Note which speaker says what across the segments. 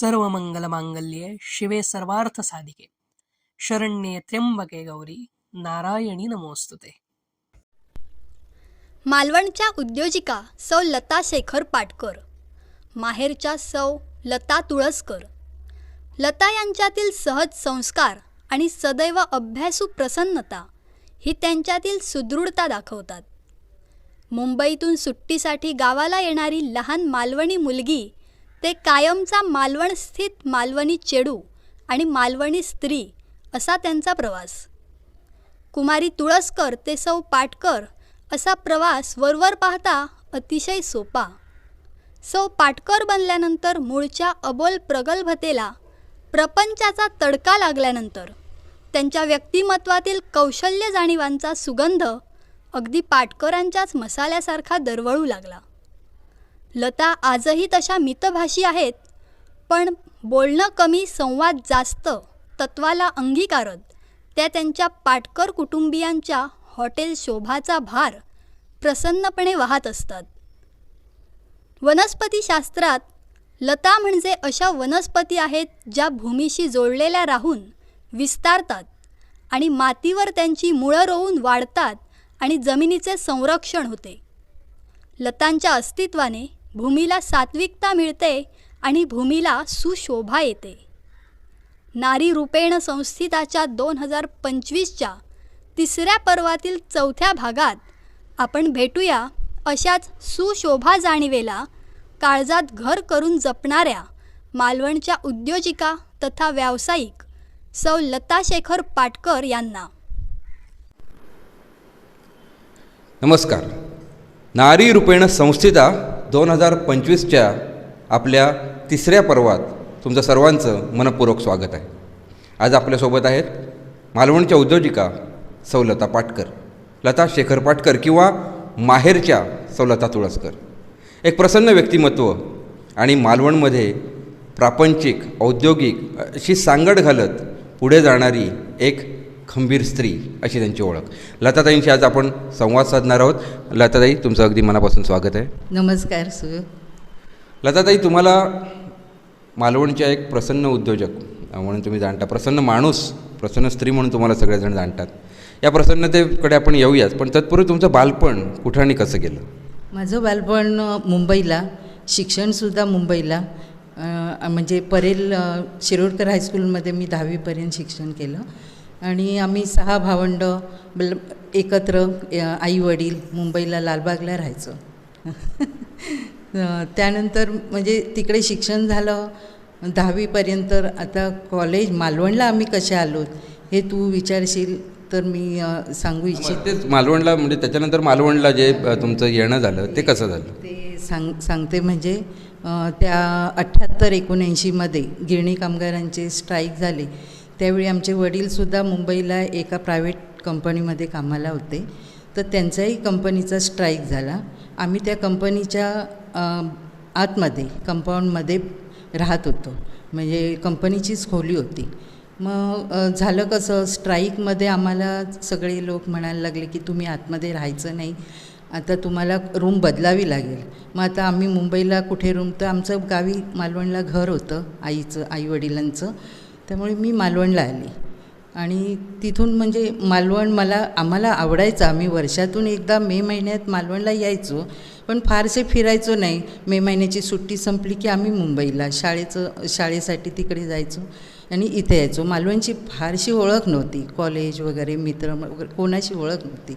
Speaker 1: सर्व मंगल मांगल्ये शिवे सर्वार्थ साधिके. शरण्ये त्र्यंबके गौरी नारायणी नमोस्तुते.
Speaker 2: मालवणच्या उद्योजिका सौ लता शेखर पाटकर. माहेरच्या सौ लता तुळसकर. लता यांच्यातील सहज संस्कार आणि सदैव अभ्यासू प्रसन्नता ही त्यांच्यातील सुदृढता दाखवतात. मुंबईतून सुट्टीसाठी गावाला येणारी लहान मालवणी मुलगी ते कायमचा मालवण स्थित मालवणी चेडू आणि मालवणी स्त्री असा त्यांचा प्रवास. कुमारी तुळसकर ते सौ पाटकर असा प्रवास वरवर पाहता अतिशय सोपा. सौ पाटकर बनल्यानंतर मूळच्या अबोल प्रगल्भतेला प्रपंचाचा तडका लागल्यानंतर त्यांच्या व्यक्तिमत्वातील कौशल्य जाणीवांचा सुगंध अगदी पाटकरांच्याच मसाल्यासारखा दरवळू लागला. लता आजही तशा मितभाषी आहेत पण बोलणं कमी संवाद जास्त तत्वाला अंगीकारत. त्या त्यांच्या पाटकर कुटुंबियांच्या हॉटेल शोभाचा भार प्रसन्नपणे वाहत असतात. वनस्पतीशास्त्रात लता म्हणजे अशा वनस्पती आहेत ज्या भूमीशी जोडलेल्या राहून विस्तारतात आणि मातीवर त्यांची मुळं रोवून वाढतात आणि जमिनीचे संरक्षण होते. लतांच्या अस्तित्वाने भूमीला सात्विकता मिळते आणि भूमीला सुशोभा येते. नारी रूपेण संस्थिताच्या दोन हजार पंचवीसच्या तिसऱ्या पर्वातील चौथ्या भागात आपण भेटूया अशाच सुशोभा जाणीवेला काळजात घर करून जपणाऱ्या मालवणच्या उद्योजिका तथा व्यावसायिक सौ लता शेखर पाटकर यांना.
Speaker 3: नमस्कार. नारी रूपेण संस्थिता दोन हजार पंचवीसच्या आपल्या तिसऱ्या पर्वात तुमचं सर्वांचं मनपूर्वक स्वागत आहे. आज आपल्यासोबत आहेत मालवणच्या उद्योजिका सौलता पाटकर लता शेखर पाटकर किंवा माहेरच्या सौलता तुळसकर. एक प्रसन्न व्यक्तिमत्व आणि मालवणमध्ये प्रापंचिक औद्योगिक अशी सांगड घालत पुढे जाणारी एक खंबीर स्त्री अशी त्यांची ओळख. लताताईंशी आज आपण संवाद साधणार आहोत. लताताई तुमचं अगदी मनापासून स्वागत आहे.
Speaker 4: नमस्कार सु
Speaker 3: लताताई तुम्हाला मालवणच्या एक प्रसन्न उद्योजक म्हणून तुम्ही जाणता प्रसन्न माणूस प्रसन्न स्त्री म्हणून तुम्हाला सगळेजण जाणतात. या प्रसन्नतेकडे आपण येऊयाच पण तत्पूर्वी तुमचं बालपण कुठं आणि कसं गेलं?
Speaker 4: माझं बालपण मुंबईला शिक्षणसुद्धा मुंबईला. म्हणजे परेल शिरोडकर हायस्कूलमध्ये मी दहावीपर्यंत शिक्षण केलं. आणि आम्ही सहा भावंड बल एकत्र आई वडील मुंबईला लालबागला राहायचो. त्यानंतर म्हणजे तिकडे शिक्षण झालं. दहावीपर्यंत आता कॉलेज मालवणला आम्ही कसे आलो हे तू विचारशील तर मी सांगू इच्छित.
Speaker 3: तेच मालवणला म्हणजे त्याच्यानंतर मालवणला जे तुमचं येणं झालं ते कसं झालं?
Speaker 4: ते सांग सांगते म्हणजे त्या अठ्ठ्याहत्तर एकोणऐंशीमध्ये गिरणी कामगारांचे स्ट्राईक झाले. त्यावेळी आमचे वडीलसुद्धा मुंबईला एका प्रायव्हेट कंपनीमध्ये कामाला होते. तर त्यांचाही कंपनीचा स्ट्राईक झाला. आम्ही त्या कंपनीच्या आतमध्ये कंपाऊंडमध्ये राहत होतो. म्हणजे कंपनीचीच खोली होती. मग झालं कसं स्ट्राईकमध्ये आम्हाला सगळे लोक म्हणायला लागले की तुम्ही आतमध्ये राहायचं नाही. आता तुम्हाला रूम बदलावी लागेल. मग आता आम्ही मुंबईला कुठे रूम तर आमचं गावी मालवणला घर होतं आईचं आईवडिलांचं. त्यामुळे मी मालवणला आली. आणि तिथून म्हणजे मालवण मला आम्हाला आवडायचं. आम्ही वर्षातून एकदा मे महिन्यात मालवणला यायचो पण फारसे फिरायचो नाही. मे महिन्याची सुट्टी संपली की आम्ही मुंबईला शाळेचं शाळेसाठी तिकडे जायचो आणि इथे यायचो. मालवणची फारशी ओळख नव्हती. कॉलेज वगैरे मित्र वगैरे कोणाशी ओळख नव्हती.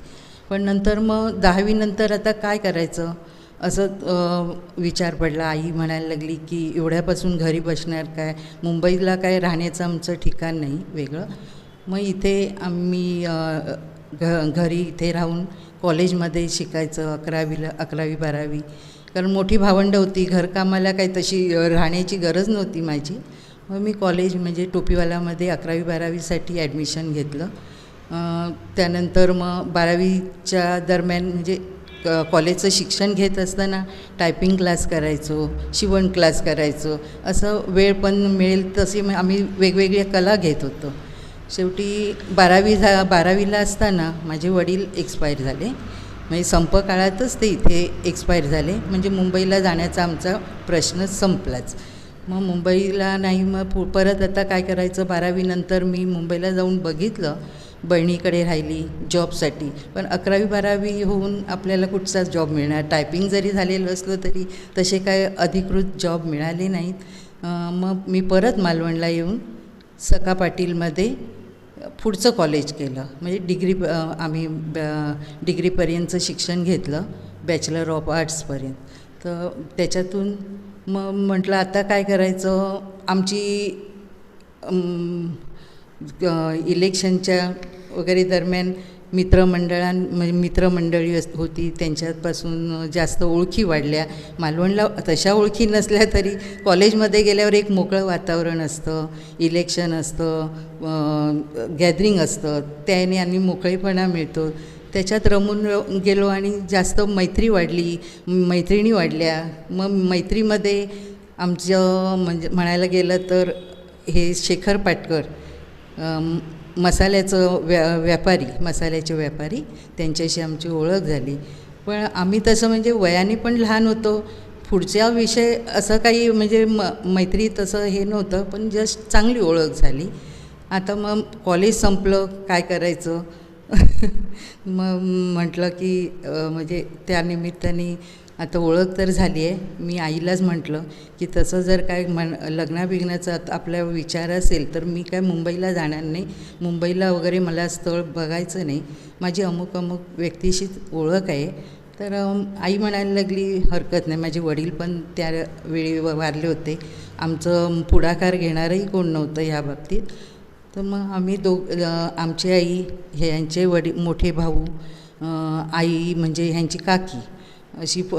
Speaker 4: पण नंतर मग दहावीनंतर आता काय करायचं? असं विचार पडला. आई म्हणायला लागली की एवढ्यापासून घरी बसणार काय? मुंबईला काय राहण्याचं आमचं ठिकाण नाही वेगळं. मग इथे आम्ही घ घरी इथे राहून कॉलेजमध्ये शिकायचं अकरावीला अकरावी बारावी. कारण मोठी भावंडं होती. घरकामाला काही तशी राहण्याची गरज नव्हती माझी. मग मी कॉलेज म्हणजे टोपीवालामध्ये अकरावी बारावीसाठी ॲडमिशन घेतलं. त्यानंतर मग बारावीच्या दरम्यान म्हणजे क- कॉलेजचं शिक्षण घेत असताना टायपिंग क्लास करायचो शिवण क्लास करायचो असं वेळ पण मिळेल तसे मग आम्ही वेगवेगळ्या कला घेत होतो. शेवटी बारावी झा बारावीला असताना माझे वडील एक्सपायर झाले. म्हणजे संप काळातच ते इथे एक्सपायर झाले. म्हणजे मुंबईला जाण्याचा आमचा प्रश्न संपलाच. मग मुंबईला नाही मग पु परत आता काय करायचं? बारावीनंतर मी मुंबईला जाऊन बघितलं. बहिणीकडे राहिली जॉबसाठी. पण अकरावी बारावी होऊन आपल्याला कुठचाच जॉब मिळणार. टायपिंग जरी झालेलं असलं तरी तसे काय अधिकृत जॉब मिळाले नाहीत. मग मी परत मालवणला येऊन सका पाटीलमध्ये पुढचं कॉलेज केलं. म्हणजे डिग्री आम्ही ब- डिग्रीपर्यंतचं शिक्षण घेतलं बॅचलर ऑफ आर्ट्सपर्यंत. तर त्याच्यातून मग म्हटलं आता काय करायचं? आमची इलेक्शनच्या वगैरे दरम्यान मित्रमंडळां म्हणजे मित्रमंडळी अस- होती. त्यांच्यापासून जास्त ओळखी वाढल्या. मालवणला तशा ओळखी नसल्या तरी कॉलेजमध्ये गेल्यावर एक मोकळं वातावरण असतं. इलेक्शन असतं. गॅदरिंग असतं. त्याने आणि मोकळेपणा मिळतो. त्याच्यात रमून गेलो आणि जास्त मैत्री वाढली. मैत्रिणी वाढल्या. मग मैत्रीमध्ये आमचं म्हणजे म्हणायला गेलं तर हे शेखर पाटकर मसाल्याचं व्या व्यापारी मसाल्याचे व्यापारी त्यांच्याशी आमची ओळख झाली. पण आम्ही तसं म्हणजे वयाने पण लहान होतो. पुढच्या विषय असं काही म्हणजे म मैत्री तसं हे नव्हतं पण जस्ट चांगली ओळख झाली. आता मग कॉलेज संपलं काय करायचं? मग म्हटलं की म्हणजे त्यानिमित्ताने आता ओळख तर झाली आहे मी आईलाच म्हटलं की तसं जर काय म्हण लग्नाबिग्नाचा आता आपला विचार असेल तर मी काय मुंबईला जाणार नाही. मुंबईला वगैरे मला स्थळ बघायचं नाही. माझी अमुक अमुक व्यक्तीशीच ओळख आहे. तर आई म्हणायला लागली हरकत नाही. माझे वडील पण त्यावेळी व- वारले होते. आमचं पुढाकार घेणारही कोण नव्हतं ह्या बाबतीत. तर मग आम्ही दो आमची आई ह्यांचे वडील मोठे भाऊ आई म्हणजे ह्यांची काकी. अशी प-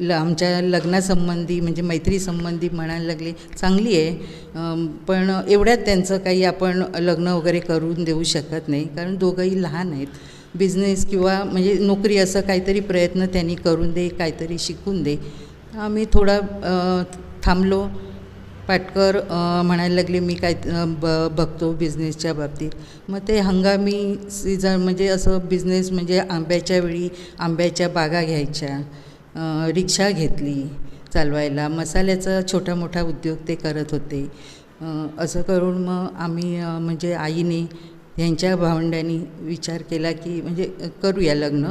Speaker 4: ल आमच्या लग्नासंबंधी म्हणजे मैत्रीसंबंधी म्हणायला लागले चांगली आहे. पण एवढ्यात त्यांचं काही आपण लग्न वगैरे करून देऊ शकत नाही कारण दोघंही लहान आहेत. बिझनेस किंवा म्हणजे नोकरी असं काहीतरी प्रयत्न त्यांनी करून दे काहीतरी शिकून दे. आम्ही थोडा थांबलो. पाटकर म्हणायला लागले मी काय ब बघतो बिझनेसच्या बाबतीत. मग ते हंगामी सीझन म्हणजे असं बिझनेस म्हणजे आंब्याच्या वेळी आंब्याच्या बागा घ्यायच्या रिक्षा घेतली चालवायला. मसाल्याचा छोटा मोठा उद्योग ते करत होते. असं करून मग आम्ही म्हणजे आईने ह्यांच्या भावंडांनी विचार केला की म्हणजे करूया लग्न.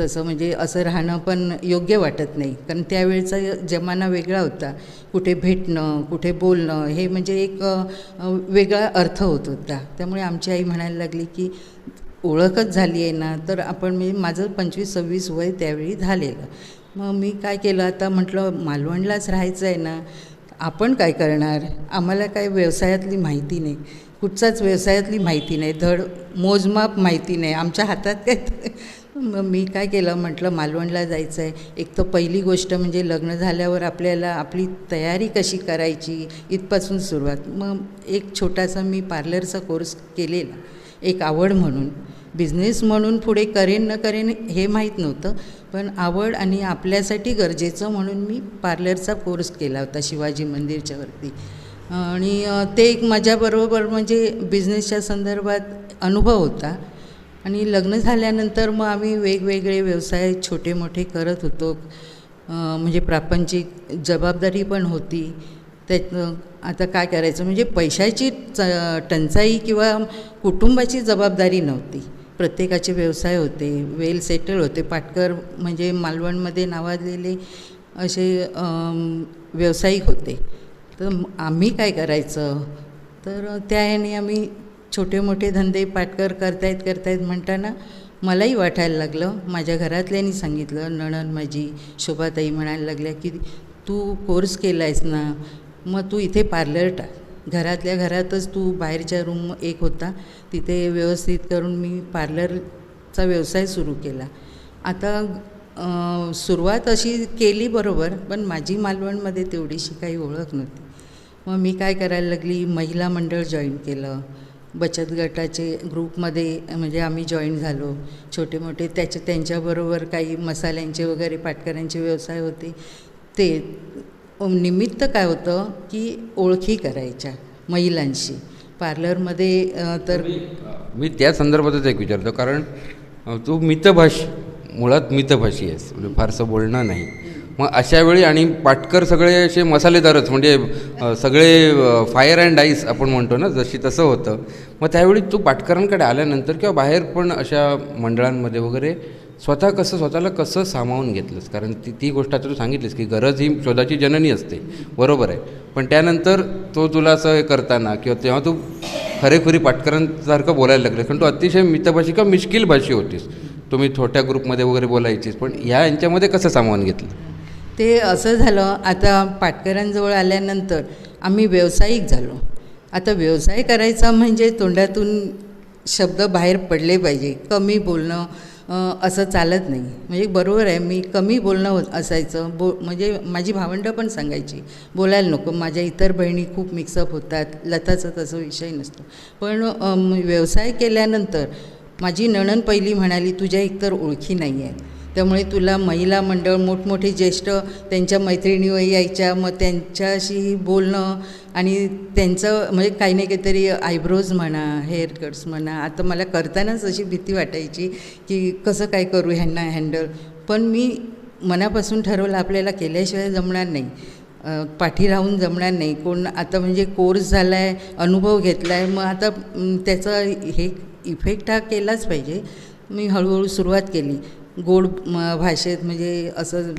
Speaker 4: तसं म्हणजे असं राहणं पण योग्य वाटत नाही. कारण त्यावेळचा जमाना वेगळा होता. कुठे भेटणं कुठे बोलणं हे म्हणजे एक वेगळा अर्थ होत होता. त्यामुळे आमची आई म्हणायला लागली की ओळखच झाली आहे ना तर आपण म्हणजे माझं पंचवीस सव्वीस वय त्यावेळी झालेलं. मग मी काय केलं? आता म्हटलं मालवणलाच राहायचं आहे ना. आपण काय करणार? आम्हाला काय व्यवसायातली माहिती नाही. कुठचाच व्यवसायातली माहिती नाही. धड मोजमाप माहिती नाही. आमच्या हातात काय मग मी काय केलं? म्हटलं मालवणला जायचं आहे एक तर पहिली गोष्ट म्हणजे लग्न झाल्यावर आपल्याला आपली तयारी कशी करायची? इथपासून सुरुवात. मग एक छोटासा मी पार्लरचा कोर्स केलेला. एक आवड म्हणून. बिझनेस म्हणून पुढे करेन न करेन हे माहीत नव्हतं. पण आवड आणि आपल्यासाठी गरजेचं म्हणून मी पार्लरचा कोर्स केला होता शिवाजी मंदिरच्या वरती. आणि ते एक माझ्याबरोबर म्हणजे बिझनेसच्या संदर्भात अनुभव होता. आणि लग्न झाल्यानंतर मग आम्ही वेगवेगळे व्यवसाय छोटे मोठे करत होतो. म्हणजे प्रापंचिक जबाबदारी पण होती. त्यात आता काय करायचं? म्हणजे पैशाची च टंचाई किंवा कुटुंबाची जबाबदारी नव्हती. प्रत्येकाचे व्यवसाय होते वेल सेटल होते. पाटकर म्हणजे मालवणमध्ये नावाजलेले असे व्यावसायिक होते. तर आम्ही काय करायचं? तर त्या ह्याने आम्ही छोटे मोठे धंदे पाटकर करतायत करतायत म्हणताना मलाही वाटायला लागलं. माझ्या घरातल्यांनी सांगितलं नणन माझी शोभाताई म्हणायला लागल्या की तू कोर्स केला आहेस ना मग तू इथे पार्लर टाक. घरातल्या घरातच तू बाहेरच्या रूम एक होता. तिथे व्यवस्थित करून मी पार्लरचा व्यवसाय सुरू केला. आता सुरुवात अशी केली बरोबर पण माझी मालवणमध्ये तेवढीशी काही ओळख नव्हती. मग मी काय करायला लागली? महिला मंडळ जॉईन केलं. बचत गटाचे ग्रुपमध्ये म्हणजे आम्ही जॉईन झालो. छोटे मोठे त्याच्या त्यांच्याबरोबर काही मसाल्यांचे वगैरे पाटकऱ्यांचे व्यवसाय होते. ते निमित्त काय होतं की ओळखी करायच्या महिलांशी. पार्लरमध्ये तर
Speaker 3: मी त्या संदर्भातच एक विचारतो कारण तू मितभाषी मुळात मितभाषी आहेस. म्हणजे फारसं बोलणं नाही. मग अशा वेळी आणि पाटकर सगळे असे मसालेदारच म्हणजे सगळे फायर अँड आईस आपण म्हणतो ना जशी तसं होतं. मग त्यावेळी तू पाटकरांकडे आल्यानंतर किंवा बाहेर पण अशा मंडळांमध्ये वगैरे स्वतः कसं स्वतःला कसं सामावून घेतलंस? कारण ती ती गोष्ट आता तू सांगितलीस की गरज ही शोधाची जननी असते. बरोबर आहे. पण त्यानंतर तो तुला असं हे करताना किंवा तेव्हा तू खरेखुरी पाटकरांसारखं बोलायला लागलं कारण तू अतिशय मितभाषी किंवा मिश्किल भाषी होतीस. तुम्ही छोट्या ग्रुपमध्ये वगैरे बोलायचीस. पण ह्या यांच्यामध्ये कसं सामावून घेतलं?
Speaker 4: ते असं झालं आता पाटकरांजवळ आल्यानंतर आम्ही व्यावसायिक झालो. आता व्यवसाय करायचा म्हणजे तोंडातून शब्द बाहेर पडले पाहिजे. कमी बोलणं असं चालत नाही. म्हणजे बरोबर आहे मी कमी बोलणं असायचं. बो म्हणजे माझी भावंडं पण सांगायची. बोलायला नको माझ्या इतर बहिणी खूप मिक्सअप होतात. लताचा तसा विषय नसतो. पण व्यवसाय केल्यानंतर माझी नणन पहिली म्हणाली तुझ्या एकतर ओळखी नाही आहेत त्यामुळे तुला महिला मंडळ मोठमोठे ज्येष्ठ त्यांच्या मैत्रिणी यायच्या मग त्यांच्याशी बोलणं आणि त्यांचं म्हणजे काही नाही काहीतरी आयब्रोज म्हणा हेअर कट्स म्हणा आता मला करतानाच अशी भीती वाटायची की कसं काय करू ह्यांना हँडल. पण मी मनापासून ठरवलं आपल्याला केल्याशिवाय जमणार नाही. पाठी राहून जमणार नाही. कोण आता म्हणजे कोर्स झाला आहे अनुभव घेतला आहे मग आता त्याचा हे इफेक्ट हा केलाच पाहिजे. मी हळूहळू सुरुवात केली. गोड म, भाषेत म्हणजे असं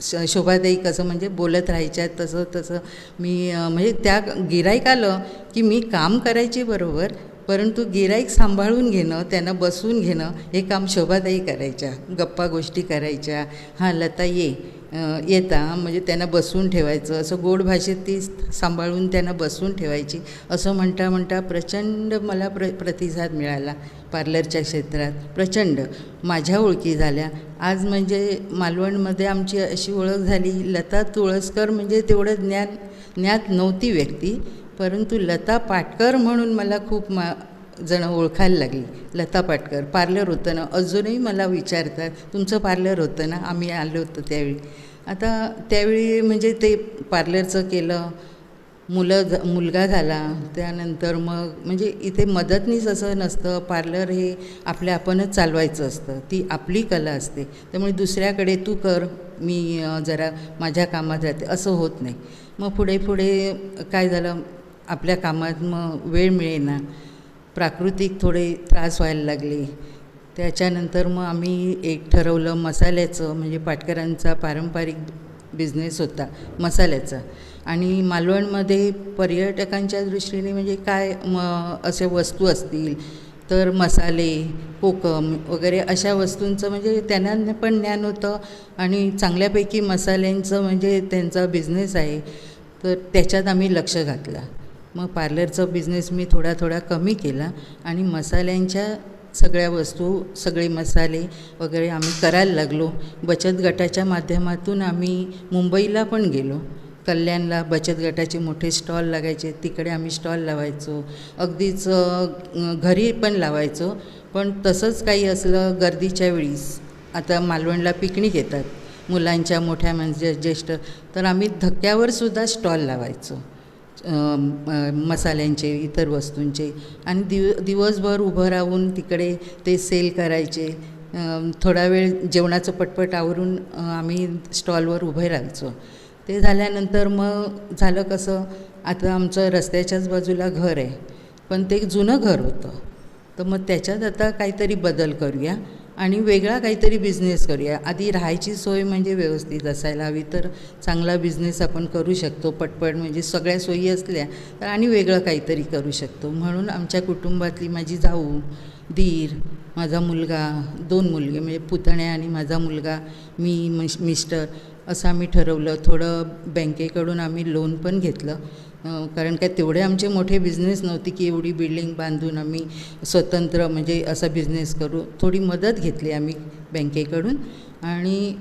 Speaker 4: श शोभादायी कसं म्हणजे बोलत राहायच्या तसं तसं मी म्हणजे त्या गिराईक आलं की मी काम करायचे बरोबर परंतु गिराईक सांभाळून घेणं त्यांना बसवून घेणं हे काम शोभादायी करायच्या गप्पा गोष्टी करायच्या. हां लता ये. येता म्हणजे त्यांना बसवून ठेवायचं असं गोड भाषेत ती सांभाळून त्यांना बसवून ठेवायची असं म्हणता म्हणता प्रचंड मला प्र प्रतिसाद मिळाला पार्लरच्या क्षेत्रात. प्रचंड. माझ्या ओळखी झाल्या. आज म्हणजे मालवणमध्ये आमची अशी ओळख झाली लता तुळसकर म्हणजे तेवढं ज्ञान ज्ञात नव्हती व्यक्ती परंतु लता पाटकर म्हणून मला खूप मा जणं ओळखायला लागली. लता पाटकर पार्लर होतं ना अजूनही मला विचारतात तुमचं पार्लर होतं ना आम्ही आलो होतो त्यावेळी. आता त्यावेळी म्हणजे ते पार्लरचं केलं मुलं मुलगा झाला त्यानंतर मग म्हणजे इथे मदतनीस असं नसतं पार्लर हे आपल्या आपणच चालवायचं असतं ती आपली कला असते. त्यामुळे दुसऱ्याकडे तू कर मी जरा माझ्या कामात जाते असं होत नाही. मग पुढे पुढे काय झालं आपल्या कामात मग वेळ मिळेना. प्राकृतिक थोडे त्रास व्हायला लागले. त्याच्यानंतर मग आम्ही एक ठरवलं मसाल्याचं म्हणजे पाटकरांचा पारंपरिक बिझनेस होता मसाल्याचा. आणि मालवणमध्ये पर्यटकांच्या दृष्टीने म्हणजे काय म असे वस्तू असतील तर मसाले कोकम वगैरे अशा वस्तूंचं म्हणजे त्यांना पण ज्ञान होतं आणि चांगल्यापैकी मसाल्यांचं म्हणजे त्यांचा बिझनेस आहे. तर त्याच्यात आम्ही लक्ष घातलं. मग पार्लरचा बिझनेस मी थोडा थोडा कमी केला आणि मसाल्यांच्या सगळ्या वस्तू सगळे मसाले वगैरे आम्ही करायला लागलो. बचत गटाच्या माध्यमातून आम्ही मुंबईला पण गेलो. कल्याणला बचत गटाचे मोठे स्टॉल लागायचे तिकडे आम्ही स्टॉल लावायचो. अगदीच घरी पण लावायचो. पण तसंच काही असलं गर्दीच्या वेळीस. आता मालवणला पिकनिक येतात. मुलांच्या मोठ्या म्हणजे ज्येष्ठ. तर आम्ही धक्क्यावर सुद्धा स्टॉल लावायचो. मसाल्यांचे इतर वस्तूंचे. आणि दिव दिवसभर उभं राहून तिकडे ते सेल करायचे. थोडा वेळ जेवणाचं पटपट आवरून आम्ही स्टॉलवर उभे राहायचो. ते झाल्यानंतर मग झालं कसं आता आमचं रस्त्याच्याच बाजूला घर आहे. पण ते एक जुनं घर होतं. तर मग त्याच्यात आता काहीतरी बदल करूया. आणि वेगळा काहीतरी बिझनेस करूया. आधी राहायची सोय म्हणजे व्यवस्थित असायला हवी तर चांगला बिझनेस आपण करू शकतो पटपट म्हणजे सगळ्या सोयी असल्या तर आणि वेगळं काहीतरी करू शकतो. म्हणून आमच्या कुटुंबातली माझी जाऊ दीर माझा मुलगा दोन मुलगे म्हणजे पुतण्या आणि माझा मुलगा मी मिश मिस्टर असं आम्ही ठरवलं. थोडं बँकेकडून आम्ही लोन पण घेतलं. कारण काय तेवढे आमचे मोठे बिझनेस नव्हते की एवढी बिल्डिंग बांधून आम्ही स्वतंत्र म्हणजे असा बिझनेस करू. थोडी मदत घेतली आम्ही बँकेकडून आणि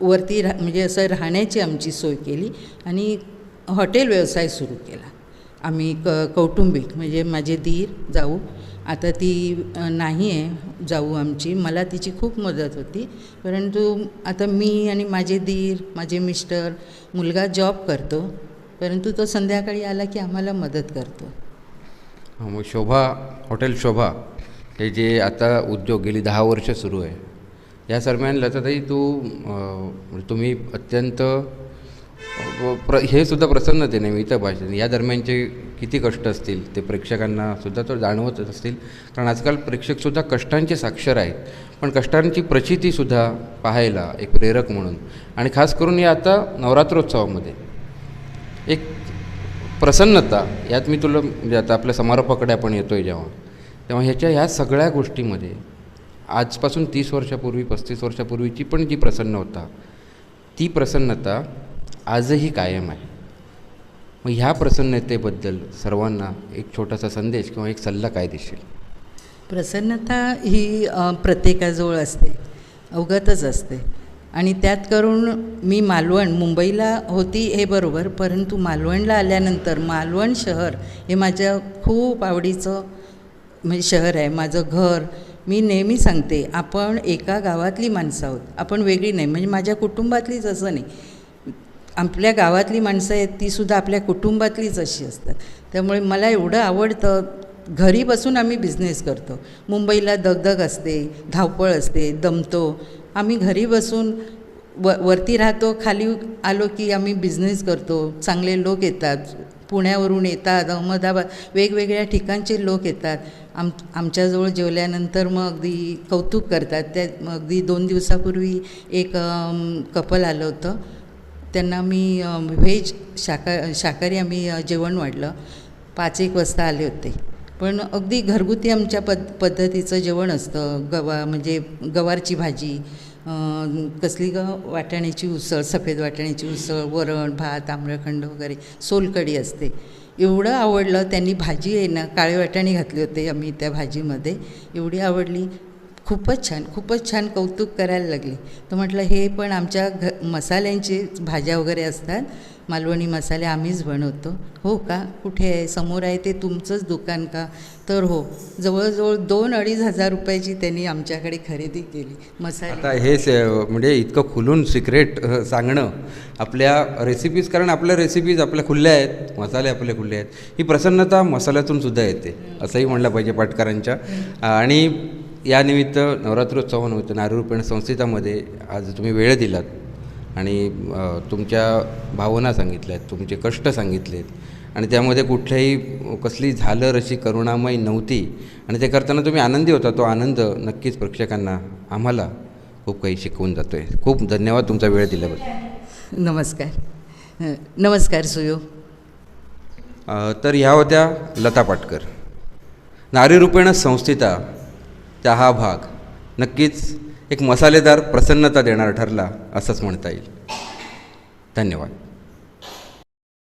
Speaker 4: वरती रा म्हणजे असं राहण्याची आमची सोय केली आणि हॉटेल व्यवसाय सुरू केला. आम्ही क कौटुंबिक म्हणजे माझे धीर जाऊ. आता ती नाही आहे जाऊ आमची. मला तिची खूप मदत होती. परंतु आता मी आणि माझे धीर माझे मिस्टर मुलगा जॉब करतो. परंतु तो संध्याकाळी आला की आम्हाला मदत करतो.
Speaker 3: मग शोभा हॉटेल शोभा हे जे आता उद्योग गेली दहा वर्ष सुरू आहे या दरम्यान लताताई तू तुम्ही अत्यंत प्र हे सुद्धा प्रसन्नतेने मी इथं भाषण या दरम्यानचे किती कष्ट असतील ते प्रेक्षकांना सुद्धा तो जाणवतच असतील. कारण आजकाल प्रेक्षकसुद्धा कष्टांचे साक्षर आहेत. पण कष्टांची प्रचितीसुद्धा पाहायला एक प्रेरक म्हणून. आणि खास करून या आता नवरात्रोत्सवामध्ये एक प्रसन्नता यात मी तुला म्हणजे आता आपल्या समारोपाकडे आपण येतो आहे जेव्हा तेव्हा ह्याच्या ह्या सगळ्या गोष्टीमध्ये आजपासून तीस वर्षापूर्वी पस्तीस वर्षापूर्वीची पण जी प्रसन्न होता ती प्रसन्नता आजही कायम आहे. मग ह्या प्रसन्नतेबद्दल सर्वांना एक छोटासा संदेश किंवा एक सल्ला काय देशील?
Speaker 4: प्रसन्नता ही प्रत्येकाजवळ असते अवगतच असते. आणि त्यात करून मी मालवण मुंबईला होती हे बरोबर परंतु मालवणला आल्यानंतर मालवण शहर हे माझ्या खूप आवडीचं म्हणजे शहर आहे. माझं घर मी नेहमी सांगते आपण एका गावातली माणसं आहोत. आपण वेगळी नाही म्हणजे माझ्या कुटुंबातलीच असं नाही. आपल्या गावातली माणसं आहेत तीसुद्धा आपल्या कुटुंबातलीच अशी असतात. त्यामुळे मला एवढं आवडतं घरी बसून आम्ही बिझनेस करतो. मुंबईला दगदग असते धावपळ असते दमतो. आम्ही घरी बसून व वरती राहतो खाली आलो की आम्ही बिझनेस करतो. चांगले लोक येतात. पुण्यावरून येतात अहमदाबाद वेगवेगळ्या ठिकाणचे लोक येतात. आम आमच्याजवळ जेवल्यानंतर मग अगदी कौतुक करतात. त्या अगदी दोन दिवसापूर्वी एक कपल आलं होतं. त्यांना मी व्हेज शाका शाकाहारी आम्ही जेवण वाढलं. पाच एक वाजता आले होते. पण अगदी घरगुती आमच्या पद पद्धतीचं जेवण असतं. गवा म्हणजे गवारची भाजी कसली ग? वाटाण्याची उसळ सफेद वाटाण्याची उसळ वरण भात आम्रखंड वगैरे सोलकढी असते. एवढं आवडलं त्यांनी भाजी आहे ना काळे वाटाणे घातले होते आम्ही त्या भाजीमध्ये. एवढी आवडली. खूपच छान खूपच छान कौतुक करायला लागले. तर म्हटलं हे पण आमच्या घ मसाल्यांची भाज्या वगैरे असतात. मालवणी मसाले आम्हीच बनवतो. हो का? कुठे आहे? समोर आहे ते तुमचंच दुकान का? तर हो जवळजवळ दोन अडीच हजार रुपयाची त्यांनी आमच्याकडे खरेदी केली मसाले.
Speaker 3: आता हे से म्हणजे इतकं खुलून सिक्रेट सांगणं आपल्या रेसिपीज कारण आपल्या रेसिपीज आपल्या खुल्या आहेत मसाले आपले खुले आहेत. ही प्रसन्नता मसाल्यातून सुद्धा येते असंही म्हणलं पाहिजे पाटकरांच्या. आणि यानिमित्त नवरात्रोत्सवानिमित्त नारूपेण संस्थितामध्ये आज तुम्ही वेळ दिलात आणि तुमच्या भावना सांगितल्यात तुमचे कष्ट सांगितलेत आणि त्यामध्ये कुठल्याही कसली झालर अशी करुणामय नव्हती आणि ते करताना तुम्ही आनंदी होता. तो आनंद नक्कीच प्रेक्षकांना आम्हाला खूप काही शिकवून जातो आहे खूप धन्यवाद तुमचा वेळ दिल्याबद्दल.
Speaker 4: नमस्कार. नमस्कार सुयो.
Speaker 3: तर ह्या होत्या लता पाटकर. नारीरूपेण संस्थिता. त्या हा भाग. नक्कीच एक मसालेदार प्रसन्नता देणारा ठरला असंच म्हणता येईल. धन्यवाद.